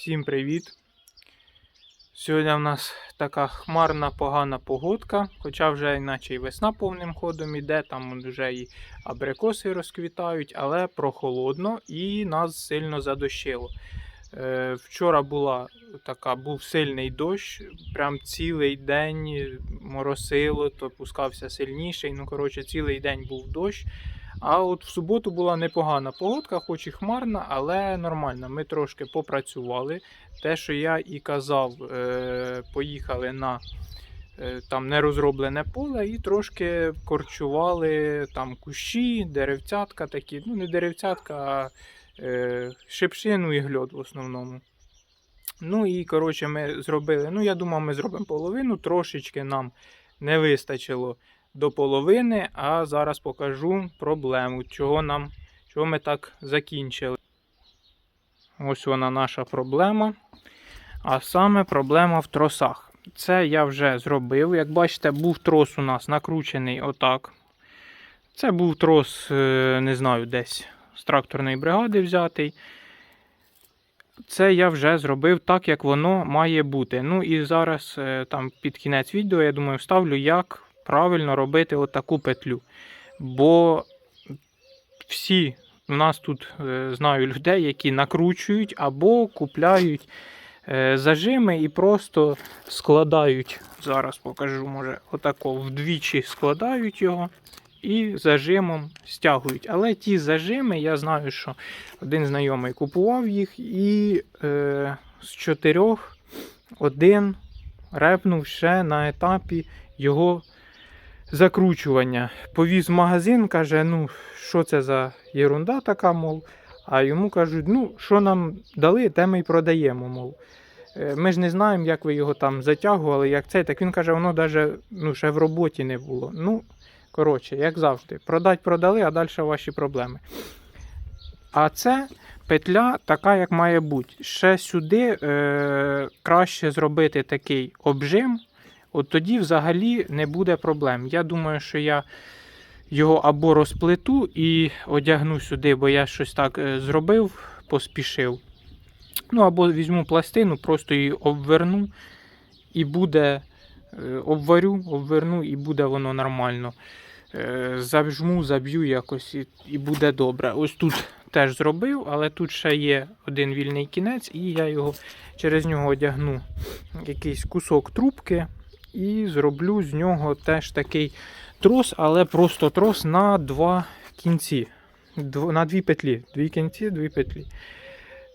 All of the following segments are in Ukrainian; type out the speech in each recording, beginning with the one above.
Всім привіт! Сьогодні в нас така хмарна погана погодка, хоча вже іначе і весна повним ходом іде, там вже і абрикоси розквітають, але прохолодно і нас сильно задощило. Е, вчора була така, був сильний дощ, прям цілий день моросило, то пускався сильніший. Ну, коротше, цілий день був дощ. А от в суботу була непогана погодка, хоч і хмарна, але нормальна. Ми трошки попрацювали. Те, що я і казав, е, поїхали на е, там нерозроблене поле і трошки корчували там кущі, деревцятка такі. Ну, не деревцятка, а е, шипшину і гльот в основному. Ну і коротше, ми зробили. Ну, я думав, ми зробимо половину, трошечки нам не вистачило до половини, а зараз покажу проблему, чого нам, чого ми так закінчили. Ось вона наша проблема. А саме проблема в тросах. Це я вже зробив. Як бачите, був трос у нас накручений отак. Це був трос, е, не знаю, десь з тракторної бригади взятий. Це я вже зробив так, як воно має бути. Ну і зараз е, там під кінець відео, я думаю, вставлю, як правильно робити отаку петлю. Бо всі у нас тут е, знаю людей, які накручують або купляють е, зажими і просто складають. Зараз покажу, може, отако вдвічі складають його і зажимом стягують. Але ті зажими, я знаю, що один знайомий купував їх, і е, з чотирьох один репнув ще на етапі його закручування. Повіз в магазин, каже, ну, що це за єрунда така, мов. А йому кажуть, ну, що нам дали, те ми й продаємо, мов. Е, Ми ж не знаємо, як ви його там затягували, як це. Так він каже, воно навіть ну, ще в роботі не було. Ну, коротше, як завжди, продать продали, а далі ваші проблеми. А це петля така, як має бути. Ще сюди е, краще зробити такий обжим, от тоді взагалі не буде проблем. Я думаю, що я його або розплету і одягну сюди, бо я щось так е, зробив, поспішив. Ну, або візьму пластину, просто її обверну і буде. е, Обварю, обверну і буде воно нормально. Е, Зажму, заб'ю якось і, буде добре. Ось тут теж зробив, але тут ще є один вільний кінець, і я його через нього одягну якийсь кусок трубки і зроблю з нього теж такий трос, але просто трос на два кінці. На дві петлі. Дві кінці, дві петлі.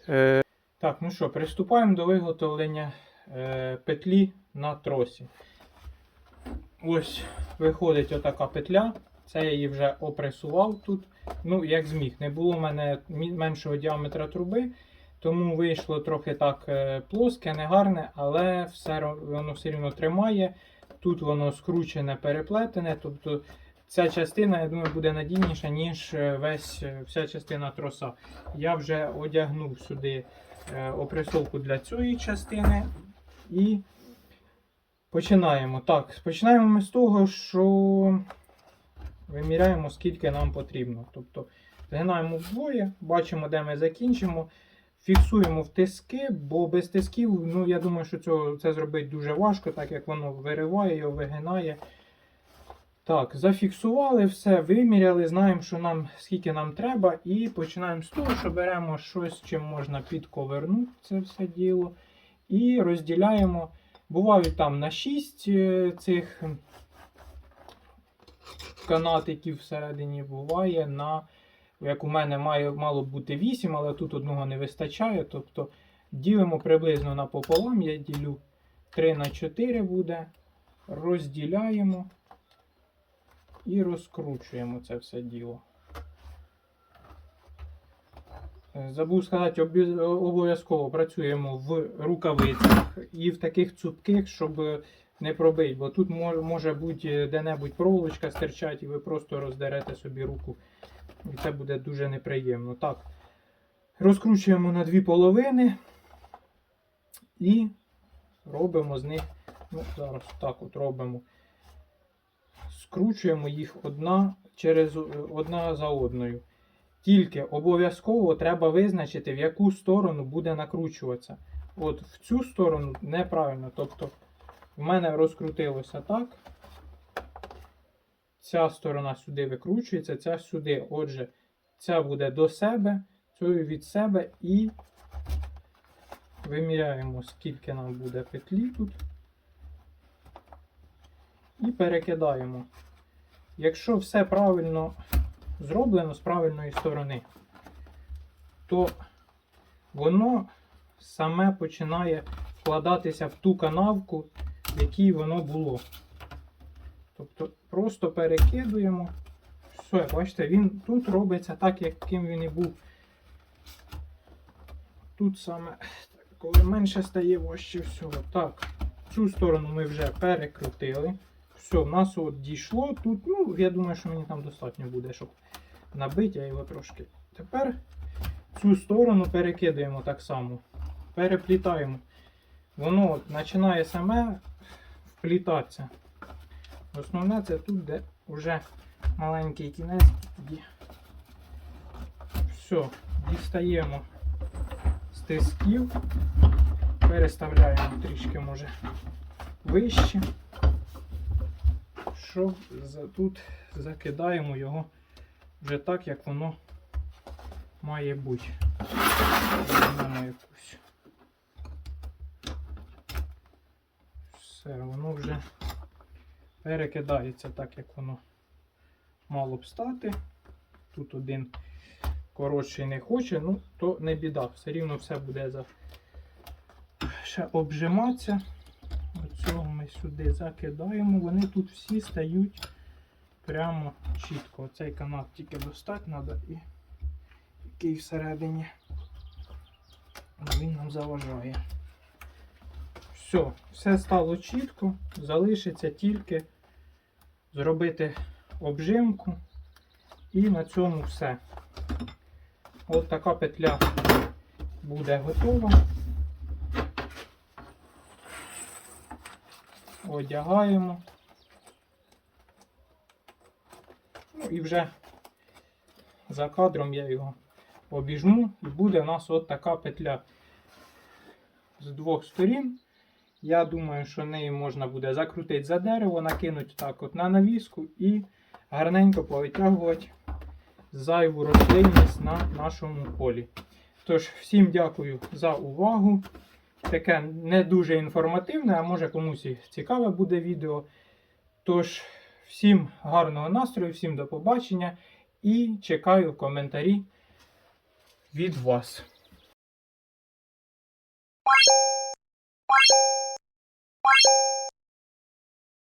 Е, так, ну що, приступаємо до виготовлення е, петлі на тросі. Ось виходить отака петля. Це я її вже опресував тут. Ну, як зміг. Не було в мене меншого діаметра труби, тому вийшло трохи так е, плоске, негарне, але все, воно все рівно тримає. Тут воно скручене, переплетене. Тобто ця частина, я думаю, буде надійніша, ніж е, весь, е, вся частина троса. Я вже одягнув сюди опресовку для цієї частини. І починаємо. Так, починаємо ми з того, що виміряємо, скільки нам потрібно. Тобто згинаємо вдвоє, бачимо, де ми закінчимо. Фіксуємо в тиски, бо без тисків, ну я думаю, що цього, це зробити дуже важко, так як воно вириває його, вигинає. Так, зафіксували все, виміряли, знаємо, що нам, скільки нам треба, і починаємо з того, що беремо щось, чим можна підковернути це все діло. І розділяємо. Бувають там на 6 е, цих канатиків всередині, буває на, як у мене має, мало бути 8, але тут одного не вистачає. Тобто ділимо приблизно напополам, я ділю 3 на 4 буде, розділяємо і розкручуємо це все діло. Забув сказати, обов'язково працюємо в рукавицях і в таких цупких, щоб не пробити, бо тут може бути де-небудь проволочка стирчать, і ви просто роздерете собі руку. І це буде дуже неприємно. Так. Розкручуємо на дві половини і робимо з них, ну, зараз так от робимо. Скручуємо їх одна через одна за одною. Тільки обов'язково треба визначити, в яку сторону буде накручуватися. от в цю сторону неправильно. Тобто в мене розкрутилося так. Ця сторона сюди викручується, ця сюди. Отже, ця буде до себе, цю від себе і виміряємо, скільки нам буде петлі тут. І перекидаємо. Якщо все правильно зроблено з правильної сторони, то воно саме починає вкладатися в ту канавку, в якій воно було. Тобто просто перекидуємо. Все, бачите, він тут робиться так, яким він і був. Тут саме, коли менше стає важче всього. Так, цю сторону ми вже перекрутили. Все, в нас от дійшло. Тут, ну, я думаю, що мені там достатньо буде, щоб набити, його трошки. Тепер цю сторону перекидаємо так само. Переплітаємо. Воно от починає саме вплітатися. Основне це тут, де вже маленький кінець тоді. Все, дістаємо з тисків, переставляємо трішки, може, вище. Що тут закидаємо його вже так, як воно має бути. Все, воно вже перекидається так, як воно мало б стати. Тут один коротший не хоче, ну то не біда. Все рівно все буде за... ще обжиматися. Оцього ми сюди закидаємо. Вони тут всі стають прямо чітко. Оцей канат тільки достати треба і який всередині він нам заважає. Все, все стало чітко. Залишиться тільки зробити обжимку. І на цьому все. От така петля буде готова. Одягаємо. Ну і вже за кадром я його обіжму і буде у нас от така петля з двох сторін. Я думаю, що неї можна буде закрутити за дерево, накинути так от на навіску і гарненько повитягувати зайву рослинність на нашому полі. Тож, всім дякую за увагу. Таке не дуже інформативне, а може комусь і цікаве буде відео. Тож, всім гарного настрою, всім до побачення і чекаю коментарі від вас.